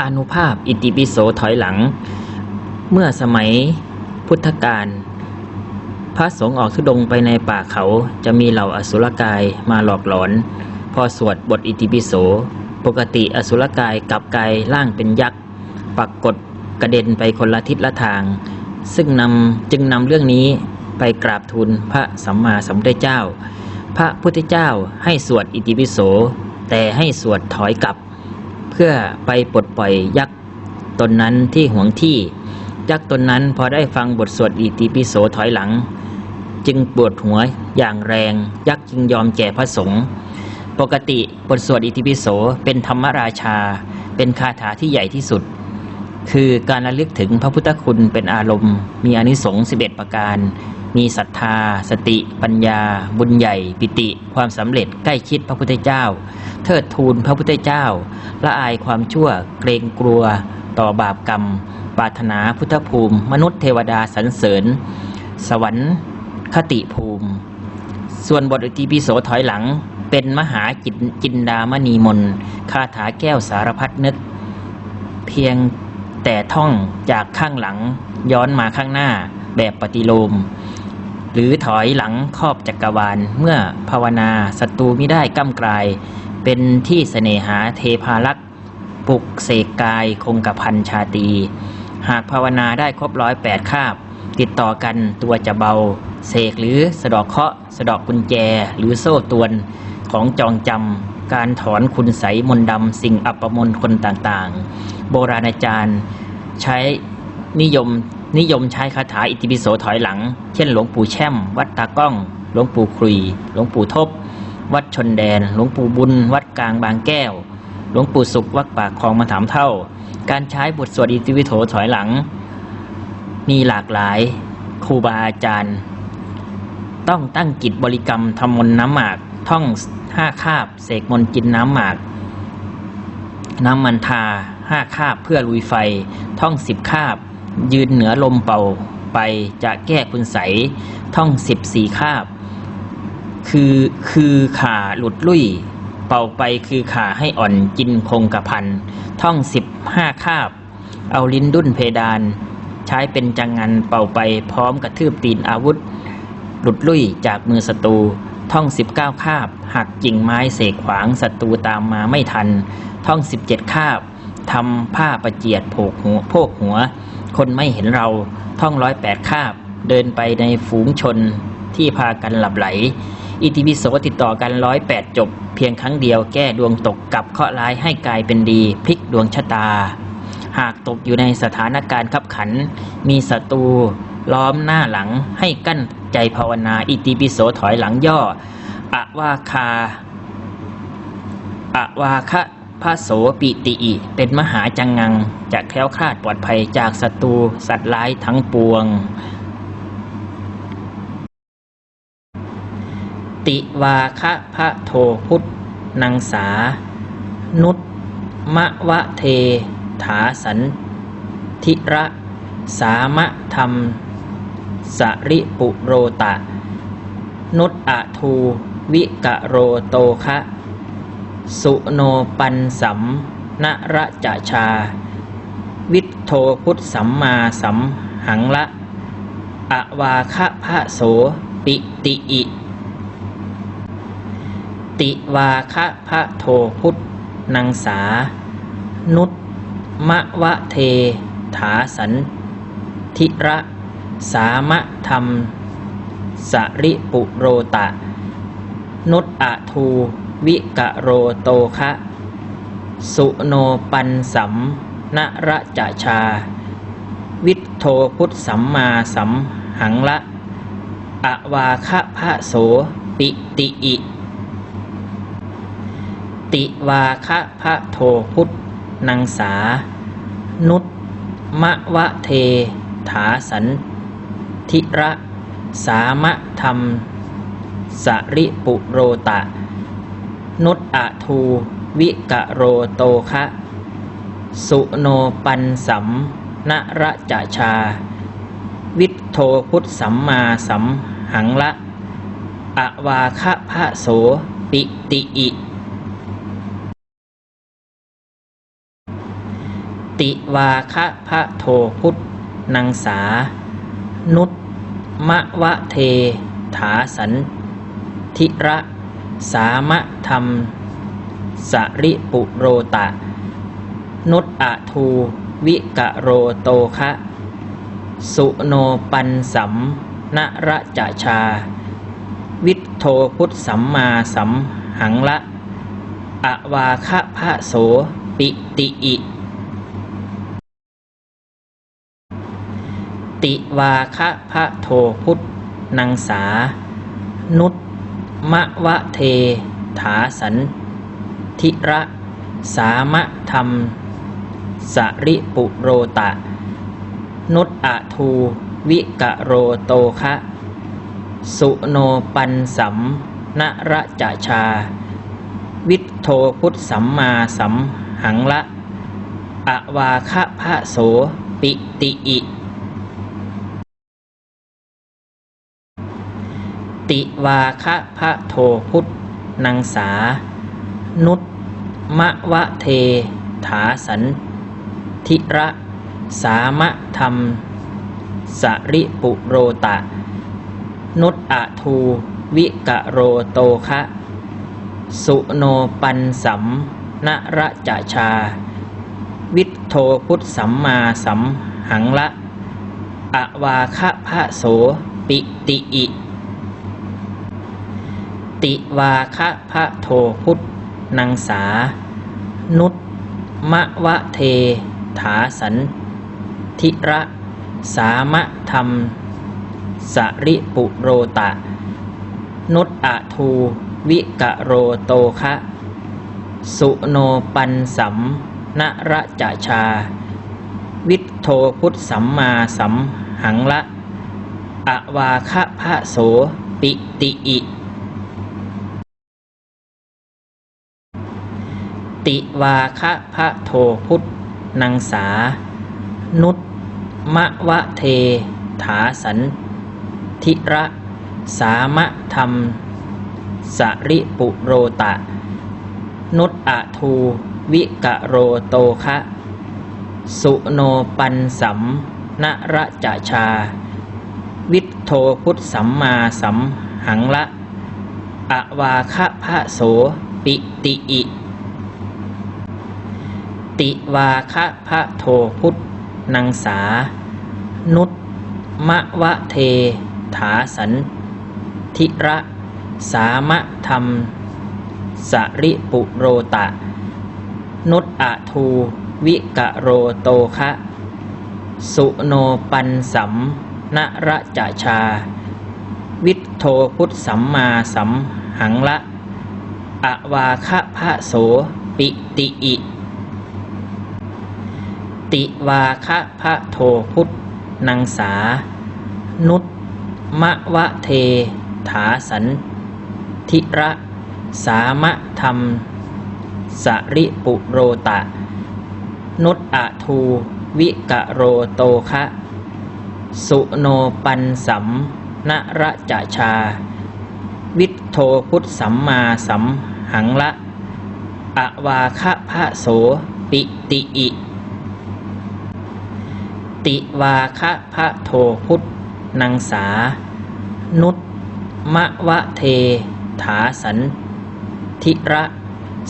อานุภาพอิติปิโสถอยหลัง เมื่อสมัยพุทธกาลพระสงฆ์ออกทุดงไปในป่าเขาจะมีเหล่าอสุรกายมาหลอกหลอน พอสวดบทอิติปิโส ปกติอสุรกายกลับกายร่างเป็นยักษ์ปักกดกระเด็นไปคนละทิศละทาง ซึ่งนำจึงนำเรื่องนี้ไปกราบทูลพระสัมมาสัมพุทธเจ้า พระพุทธเจ้าให้สวดอิติปิโส แต่ให้สวดถอยกลับ พื่อไปปลดปล่อยยักษ์ตนนั้นที่หวงที่ ยักษ์ตนนั้นพอได้ฟังบทสวดอิติปิโสถอยหลัง จึงปวดหัวอย่างแรง ยักษ์จึงยอมแก่พระสงฆ์ปกติบทสวดอิติปิโสเป็นธรรมราชา เป็นคาถาที่ใหญ่ที่สุด คือการระลึกถึงพระพุทธคุณเป็นอารมณ์ มีอนิสงส์11 ประการ มีศรัทธา สติ ปัญญา บุญใหญ่ ปิติ ความสำเร็จใกล้ชิดพระพุทธเจ้า เทิดทูนพระพุทธเจ้า ละอายความชั่วเกรงกลัว ต่อบาปกรรม ปรารถนาพุทธภูมิ มนุษย์เทวดาสรรเสริญ สวรรค์คติภูมิ ส่วนบทอิติปิโสถอยหลัง เป็นมหาจินจินดามณีมนคาถาแก้วสารพัดนึก เพียงแต่ท่องจากข้างหลังย้อนมาข้างหน้าแบบปฏิโลม หรือถอยหลังครอบจักรวาล เมื่อภาวนาศัตรูไม่ได้ก้ำกลาย เป็นที่เสน่หาเทพารักษ์ปลุกเสกกายคงกระพันชาตี หากภาวนาได้ครบร้อยแปดคาบ ติดต่อกันตัวจะเบา เสกหรือสะดอกเคาะ สะดอกกุญแจหรือโซ่ตวนของจองจำการถอนคุณใสมนดำสิ่งอัปมงคลต่างๆ โบราณอาจารย์ใช้นิยม นิยมใช้คาถาอิติปิโสถอยหลัง เช่นหลวงปู่แช่ม วัดตากล้อง หลวงปู่ครุย หลวงปู่ทบ วัดชนแดน หลวงปู่บุญ วัดกลางบางแก้ว หลวงปู่สุข วัดปากคลองมาถามเท่า การใช้บทสวดอิติปิโสถอยหลัง มีหลากหลายครูบาอาจารย์ ต้องตั้งกิจบริกรรมทำมนต์น้ำหมาก ท่องห้าคาบ เสกมนต์กินน้ำหมาก น้ำมันทาห้าคาบเพื่อลุยไฟ ท่องสิบคาบ ยืนเหนือลมเป่าไปจะแก้คุณใสท่องสิบสี่คาบ คือคือขาหลุดลุ่ย เป่าไปคือขาให้อ่อนกินคงกระพัน ท่องสิบห้าคาบ เอาลิ้นดุ้นเพดาน ใช้เป็นจังงันเป่าไปพร้อมกระทืบตีนอาวุธ หลุดลุ่ยจากมือศัตรูท่องสิบเก้าคาบ หักกิ่งไม้เสกขวางศัตรูตามมาไม่ทัน ท่องสิบเจ็ดคาบ ทำผ้าประเจียดโผกหัวโพกหัว คนไม่เห็นเราท่องร้อยแปดคาบ เดินไปในฝูงชนที่พากันหลับไหล อิติปิโสติดต่อกันร้อยแปดจบ เพียงครั้งเดียวแก้ดวงตกกับเคราะห์ร้ายให้กลายเป็นดี พลิกดวงชะตา หากตกอยู่ในสถานการณ์ขับขัน มีศัตรูล้อมหน้าหลังให้กั้นใจภาวนา อิติปิโสถอยหลังย่ออะวาคาอะวาคะ พระโสปิติอิ เป็นมหาจังงังจะแคล้วคลาดปลอดภัยจากศัตรูสัตว์ร้ายทั้งปวง ติวาคะพระโทพุทธนังสา นุตมะวะเท ถาสันทิระ สามะธรรม สริปุโรตะ นุตอะทู วิกะโรโตคะ สุโนปันสัมนระจะชา วิทโทพุทธสัมมาสัมหังละอวาคะพระโสปิติอิ ติวาคะพระโทพุทธนังสา นุตมะวะเทถาสันทิระสามะธรรมสริปุโรตะ นุตอะทู วิกะโรโตคะ สุโนปันสัมนระจะชา วิทโทพุทธสัมมาสัมหังละ อวาคะพระโสปิติอิ ติวาคะพระโทพุทธนังสา นุตมะวะเทถาสันทิระ สามะธรรม สริปุโรตะ นุตอะทูวิกะโรโตคะ สุโนปันสัมนระจะชา วิทโทพุทธสัมมาสัมหังละอะวาคะพระโสปิติอิ ติวาคะพระโทพุทธนังสา นุตมะวะเท ถาสันทิระ สามะธรรมสริปุโรตะ นุตอะทูวิกะโรโตคะ สุโนปันสัมนระจะชา วิทโทพุทธสัมมาสัมหังละ อวาคะพระโสปิติอิ ติวาคะพระโทพุทธนังสา นุต มะวะเท ถาสันทิระ สามะธรรม สริปุโรตะ นุตอะทู วิกะโรโตคะ สุโนปันสัมนระจะชา วิทโทพุทธสัมมาสัมหังละ อวาคะพระโสปิติอิ ติวาคะพระโทพุทธนังสา นุตมะวะเท ถาสันทิระ สามะธรรม สริปุโรตะ นุตอะทูวิกะโรโตคะ สุโนปันสัมนระจะชา วิทโทพุทธสัมมาสัมหังละ อวาคะพระโสปิติอิ ติวาคะพระโทพุทธนังสา นุตมะวะเทถาสันทิระ สามะธรรม สริปุโรตะ นุตอะทูวิกะโรโตคะ สุโนปันสัมนระจะชา วิทโทพุทธสัมมาสัมหังละ อวาคะพระโสปิติอิ ติวาคะพระโทพุทธนังสา นุตมะวะเท ถาสันทิระ สามะธรรม สริปุโรตะ นุตอะทูวิกะโรโตคะ สุโนปันสัมนระจะชา วิทโทพุทธสัมมาสัมหังละ อวาคะพระโสปิติอิ ติวาคะพระโทพุทธนังสา นุตมะวะเท ถาสันทิระ สามะธรรม สริปุโรตะ นุตอะทูวิกะโรโตคะ สุโนปันสัมนระจะชา วิทโทพุทธสัมมาสัมหังละ อวาคะพระโสปิติอิ ติวาคะพระโทพุทธนังสา นุตมะวะเท ถาสันทิระ สามะธรรม สริปุโรตะ นุตอะทูวิกะโรโตคะ สุโนปันสัมนระจะชา วิทโทพุทธสัมมาสัมหังละอวาคะพระโสปิติอิ ติวาคะพระโทพุทธนังสา นุตมะวะเทถาสันทิระ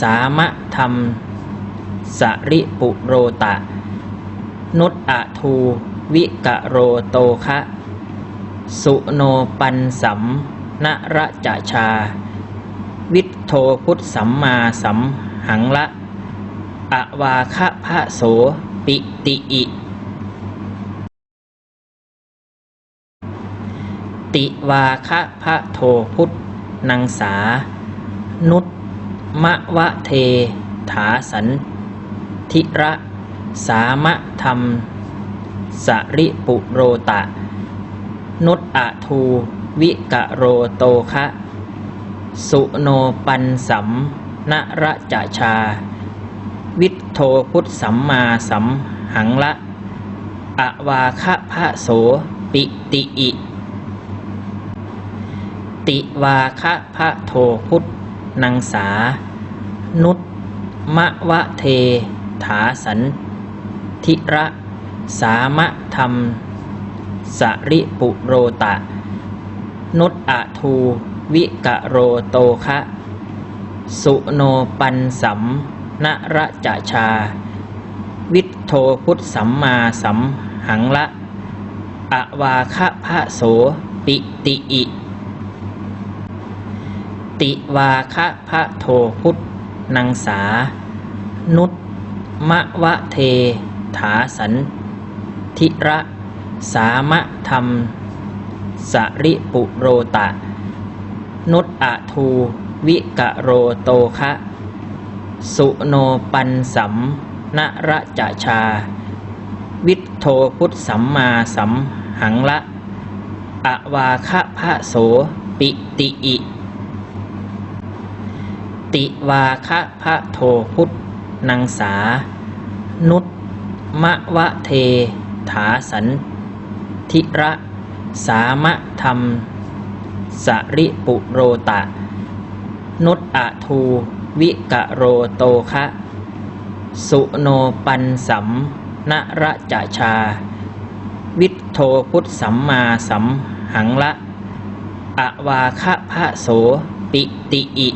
สามะธรรม สริปุโรตะ นุตอะทูวิกะโรโตคะ สุโนปันสัมนระจะชา วิทโทพุทธสัมมาสัมหังละอวาคะพระโสปิติอิ ติวาคะพระโทพุทธนังสา นุตมะวะเทถาสันทิระ สามะธรรม สริปุโรตะ นุตอะทูวิกะโรโตคะ สุโนปันสัมนระจะชา วิทโทพุทธสัมมาสัมหังละ อวาคะพระโสปิติอิ ติวาคะพระโทพุทธนังสา นุตมะวะเท ถาสันทิระ สามะธรรม สริปุโรตะ นุตอะทูวิกะโรโตคะ สุโนปันสัมนระจะชา วิทโทพุทธสัมมาสัมหังละ อวาคะพะโสปิติอิ ติวาคะพะโทพุทธนังสา นุตมะวะเท ถาสันทิระ สามะธรรม สริปุโรตะ นุตอะทูวิกะโรโตคะ สุโนปันสัมนระจะชา วิทโทพุทธสัมมาสัมหังละ อวาคะพะโสปิติอิ ติวาคะพะโทพุทธนังสา นุตมะวะเท ถาสันทิระ สามะธรรม สริปุโรตะ นุตอะทูวิกะโรโตคะ สุโนปันสัมนระจะชา วิทโทพุทธสัมมาสัมหังละ อวาคะพะโสปิติอิ